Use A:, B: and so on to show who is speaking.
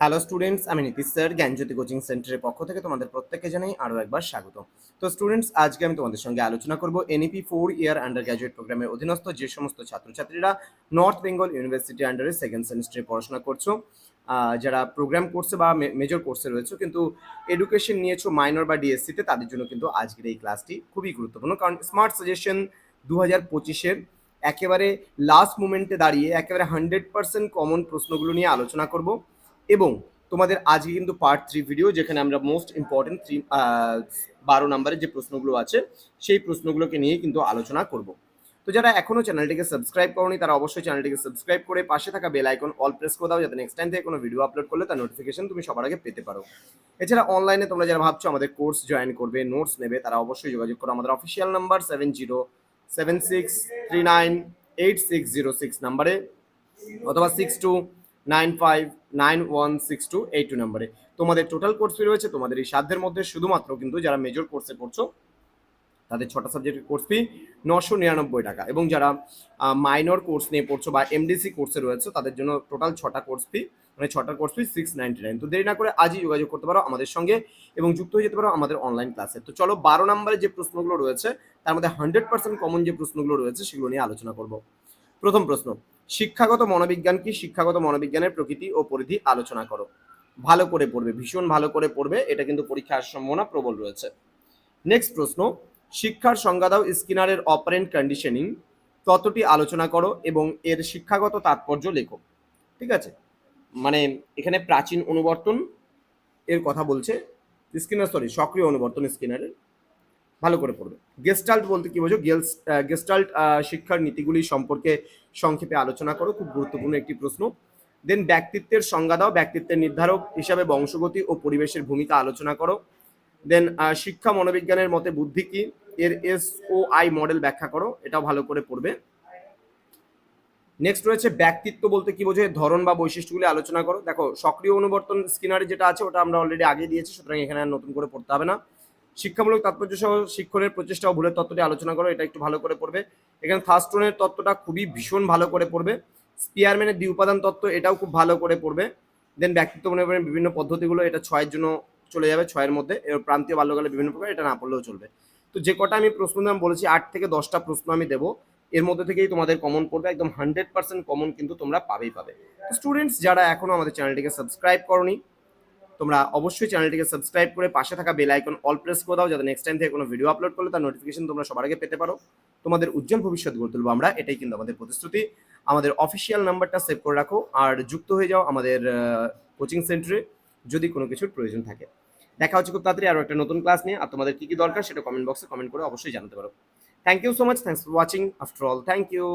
A: Hello students আমি Nitish sir, জ্ঞানজ্যোতি coaching সেন্টারের পক্ষ থেকে তোমাদের প্রত্যেককে জানাই আরও একবার স্বাগত। তো স্টুডেন্টস আজকে আমি তোমাদের সঙ্গে আলোচনা করব NEP four year undergraduate প্রোগ্রামের অধীনস্থ যে সমস্ত ছাত্রছাত্রীরা নর্থ বেঙ্গল ইউনিভার্সিটি আন্ডারে সেকেন্ড সেমিস্টারে পড়াশোনা করছ যারা প্রোগ্রাম কোর্সে বা মেজর কোর্সে রয়েছে, কিন্তু এডুকেশন নিয়েছো মাইনর বা ডিএসসিতে তাদের জন্য কিন্তু আজকের এই ক্লাসটি খুবই গুরুত্বপূর্ণ। কারণ স্মার্ট সাজেশন দু হাজার পঁচিশের একেবারে লাস্ট মোমেন্টে দাঁড়িয়ে, একেবারে হান্ড্রেড পার্সেন্ট কমন প্রশ্নগুলো নিয়ে আলোচনা করব। এবং তোমাদের আজকে কিন্তু পার্ট থ্রি ভিডিও যেখানে আমরা মোস্ট ইম্পর্টেন্ট থ্রি বারো নম্বরের যে প্রশ্নগুলো আছে, সেই প্রশ্নগুলোকে নিয়ে কিন্তু আলোচনা করব। তো যারা এখনও চ্যানেলটিকে সাবস্ক্রাইব করনি, তারা অবশ্যই চ্যানেলটিকে সাবস্ক্রাইব করে পাশে থাকা বেল আইকন অল প্রেস করে দাও, যাতে নেক্সট টাইম থেকে কোনো ভিডিও আপলোড করলে তার নোটিফিকেশন তুমি সবার আগে পেতে পারো। এছাড়া অনলাইনে তোমরা যারা ভাবছ আমাদের কোর্স জয়েন করবে নোটস নেবে, তারা অবশ্যই যোগাযোগ করো। আমাদের official number seven zero seven six three nine eight six zero six নাম্বারে অথবা six two nine five nine one six two eight two নাম্বারে। তোমাদের টোটাল কোর্স ফি রয়েছে, তোমাদের এই সাধ্যের মধ্যে শুধুমাত্র কিন্তু যারা মেজর কোর্সে পড়ছো, তাদের ছটা সাবজেক্টের কোর্স ফি নশো নিরানব্বই টাকা। এবং যারা মাইনর কোর্স নিয়ে পড়ছো বা এমডিসি কোর্সে রয়েছে, তাদের জন্য টোটাল ছটা কোর্স ফি মানে ছটা course fee six ninety nine তো দেরি না করে আজই যোগাযোগ করতে পারো আমাদের সঙ্গে এবং যুক্ত হয়ে যেতে পারো আমাদের অনলাইন ক্লাসে তো চলো বারো নম্বরে যে প্রশ্নগুলো রয়েছে, তার মধ্যে হান্ড্রেড পার্সেন্ট কমন যে প্রশ্নগুলো রয়েছে, সেগুলো নিয়ে আলোচনা করব। প্রথম প্রশ্ন, শিক্ষাগত মনোবিজ্ঞান কি? শিক্ষাগত মনোবিজ্ঞানের প্রকৃতি ও পরিধি আলোচনা করো। ভালো করে পড়বে, ভীষণ ভালো করে পড়বে, এটা কিন্তু পরীক্ষার সম্ভাবনা প্রবল রয়েছে। নেক্সট প্রশ্ন, শিক্ষার সংজ্ঞা দাও স্কিনারের অপারেন্ট কন্ডিশনিং, ততটি আলোচনা করো এবং এর শিক্ষাগত তাৎপর্য লেখো। ঠিক আছে? মানে এখানে প্রাচীন অনুবর্তন এর কথা বলছে, স্কিনার সরি সক্রিয় অনুবর্তন স্কিনারের। ভালো করে পড়বে। গেস্টাল্ট বলতে কি বোঝো? গেলস গেস্টাল্ট শিক্ষার নীতিগুলি সম্পর্কে সংক্ষেপে আলোচনা করো, খুব গুরুত্বপূর্ণ একটি প্রশ্ন। দেন ব্যক্তিত্বের সংজ্ঞা দাও, ব্যক্তিত্বের নির্ধারক হিসাবে বংশগতি ও পরিবেশের ভূমিকা আলোচনা করো। দেন শিক্ষা মনোবিজ্ঞানের মতে বুদ্ধি কি? এর এস ও আই মডেল ব্যাখ্যা করো, এটাও ভালো করে পড়বে। নেক্সট রয়েছে ব্যক্তিত্ব বলতে কি বোঝো? ধরন বা বৈশিষ্ট্যগুলি আলোচনা করো। দেখো, সক্রিয় অনুবর্তন স্কিনারে যেটা আছে, ওটা আমরা অলরেডি আগে দিয়েছি, সুতরাং এখানে নতুন করে পড়তে হবে না। শিক্ষামূলক তাৎপর্য সহ শিক্ষণের প্রচেষ্টা ও ভুলের তত্ত্বটি আলোচনা করো, এটা একটু ভালো করে পড়বে। এখানে থার্স্টোনের তত্ত্বটা খুবই ভীষণ ভালো করে পড়বে। স্পিয়ারম্যানের দ্বি উপাদান তত্ত্ব, এটাও খুব ভালো করে পড়বে। দেন ব্যক্তিত্ব মনে করেন বিভিন্ন পদ্ধতিগুলো, এটা ছয়ের জন্য চলে যাবে, ছয়ের মধ্যে। এর প্রান্তীয় বাল্যকালে বিভিন্ন প্রকার, এটা না পড়লেও চলবে। তো যে কটা আমি প্রশ্ন আমি বলেছি, আট থেকে দশটা প্রশ্ন আমি দেবো। এর মধ্যে থেকেই তোমাদের কমন পড়বে, একদম হান্ড্রেড পার্সেন্ট কমন কিন্তু তোমরা পাবেই পাবে। স্টুডেন্টস যারা এখনও আমাদের চ্যানেলটিকে সাবস্ক্রাইব করনি তোমরা অবশ্যই চ্যানেলটিকে সাবস্ক্রাইব করে পাশে থাকা বেল আইকন অল প্রেস করে দাও, যাতে নেক্সট টাইম থেকে কোনো ভিডিও আপলোড করলে তার নোটিফিকেশন তোমরা সবার আগে পেতে পারো। তোমাদের উজ্জ্বল ভবিষ্যৎ গড়ে তুলবো আমরা, এটাই কিন্তু আমাদের প্রতিশ্রুতি। আমাদের অফিসিয়াল নাম্বারটা সেভ করে রাখো, আর যুক্ত হয়ে যাও আমাদের কোচিং সেন্টারে যদি কোনো কিছুর প্রয়োজন থাকে। দেখা হচ্ছে খুব তাড়াতাড়ি আরও একটা নতুন ক্লাস নিয়ে। আর তোমাদের কী কী দরকার সেটা কমেন্ট বক্সে কমেন্ট করে অবশ্যই জানাতে পারো। Thank you so much thanks for watching after all thank you